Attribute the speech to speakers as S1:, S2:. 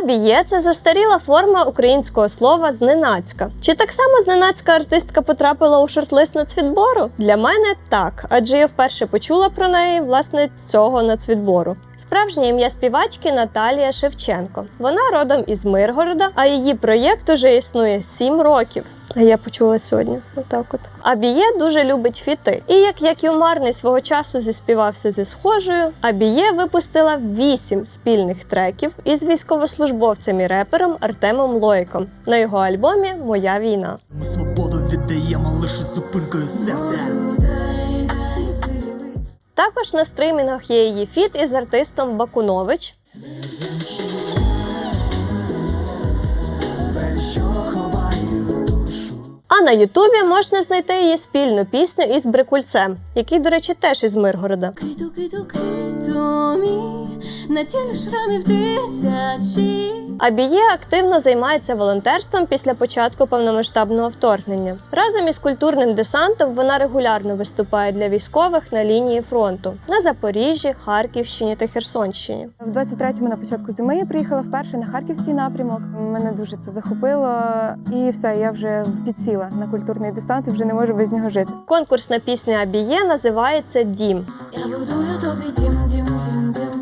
S1: Абіє це застаріла форма українського слова зненацька. Чи так само зненацька артистка потрапила у шортлист нацвідбору? Для мене так, адже я вперше почула про неї власне цього нацвідбору. Справжнє ім'я співачки Наталія Шевченко. Вона родом із Миргорода, а її проєкт уже існує 7 років. А я почула сьогодні. Отак от. Абіє дуже любить фіти. І як Яків Марний свого часу зіспівався зі схожою, Абіє випустила вісім спільних треків із військовослужбовцем і репером Артемом Лойком на його альбомі Моя війна.
S2: Ми свободу віддаємо лише зупинкою серця.
S1: Також на стримінгах є її фіт із артистом Бакунович. А на Ютубі можна знайти її спільну пісню із Брикульцем, який, до речі, теж із Миргорода.
S3: Киту, киту, киту мій, на тілі шрамів тисячі.
S1: Абіє активно займається волонтерством після початку повномасштабного вторгнення. Разом із культурним десантом вона регулярно виступає для військових на лінії фронту на Запоріжжі, Харківщині та Херсонщині.
S4: В 23-му на початку зими я приїхала вперше на харківський напрямок. Мене дуже це захопило, і все, я вже підсіла на культурний десант і вже не можу без нього жити.
S1: Конкурсна пісня Абіє називається Дім.
S3: Я будую тобі дім,